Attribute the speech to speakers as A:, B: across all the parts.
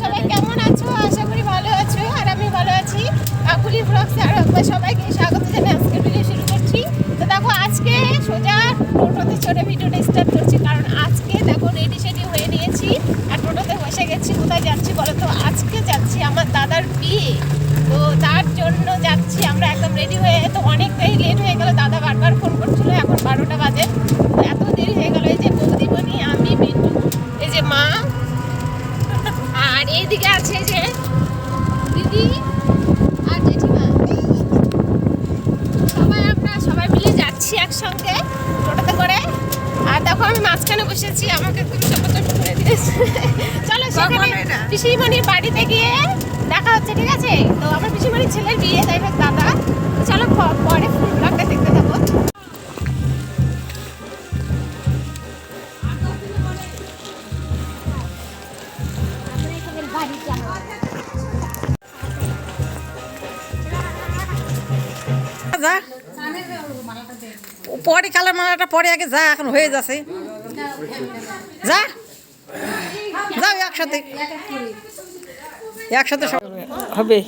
A: সবাই কেমন আছো? আশা করি ভালো আছো আর আমি ভালো আছি। আর সবাইকে স্বাগত জানাই। আজকের ভিডিও করছি। তো দেখো, আজকে সোজা টোটোতে চড়ে ভিডিওটা স্টার্ট করছি। কারণ আজকে দেখো রেডি সেডি হয়ে নিয়েছি আর টোটোতে বসে গেছি। কোথায় যাচ্ছি বলো তো? আজকে যাচ্ছি আমার দাদার বিয়ে। তো তার জন্য একসঙ্গে টোটোতে করে। আর দেখো আমি মাঝখানে বসেছি আমাকে তুমি সপোর্ট করে দিয়েছে। চলো সেখানে পিসিমণির বাড়িতে গিয়ে দেখা হচ্ছে ঠিক আছে? তো আমার পিসিমণির ছেলের বিয়ে তাই দাদা। চলো পরে ফুল ব্লগটা দেখতে থাকো।
B: ও পরে কালার মালাটা পরে আগে যা এখন হয়ে যাচ্ছে। যা। যাও একসাথে। একসাথে হবে।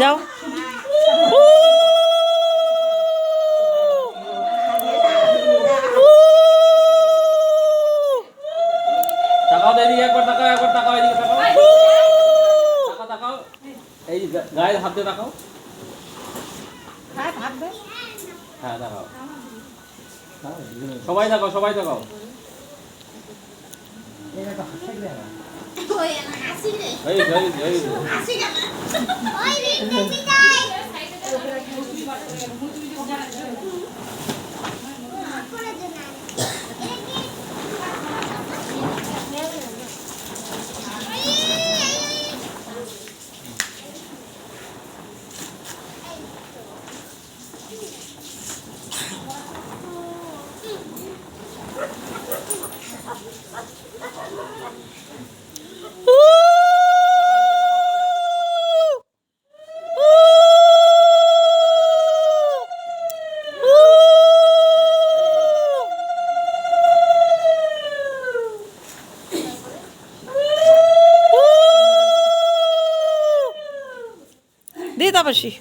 B: যাও।
C: তাকাও এদিকে একবার তাকাও একবার তাকাও। এদিকে তাকাও তাকাও তাকাও এই গায়ে হাত দিয়ে তাকাও হ্যাঁ তাকাও। সবাই দেখো সবাই থাকো। এই এই এই।
B: দি তামাশি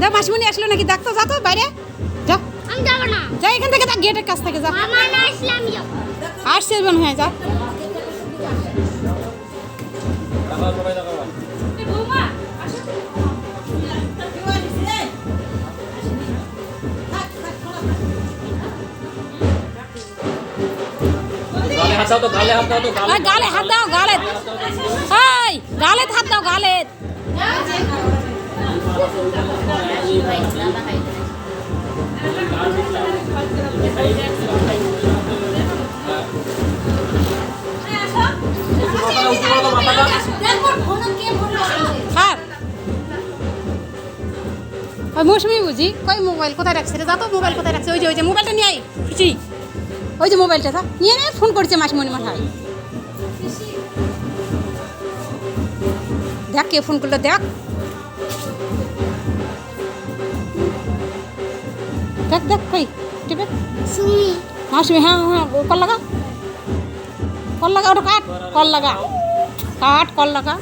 B: যা, মাসিমণি আসলো নাকি? ডাক্তার যা তো, বাইরে। যা।
A: আমি
B: যা, এখান থেকে যা গেটের কাছ থেকে যা।
A: আমার না ইসলাম যাব
B: আসছে হয় যা।
C: গালে হাত দাও গালে। হাত দাও গালে।
B: হাত দাও গালে। মৌসুমি বুঝি কই মোবাইল কোথায় রাখছে রে? যা তো মোবাইল কোথায় রাখছে? ওই যে ওই যে মোবাইলটা নিয়ে আই খুশি ওই যে মোবাইলটা থাক। নিয়ে নে ফোন করছে মাসিমণি মাথায়। দেখ কে ফোন করল দেখ। দেখ দেখ কই? টিপে মাসিমি হ্যাঁ হ্যাঁ কল লাগা। কল লাগা ওটা কাট কল লাগা। কাট কল লাগা।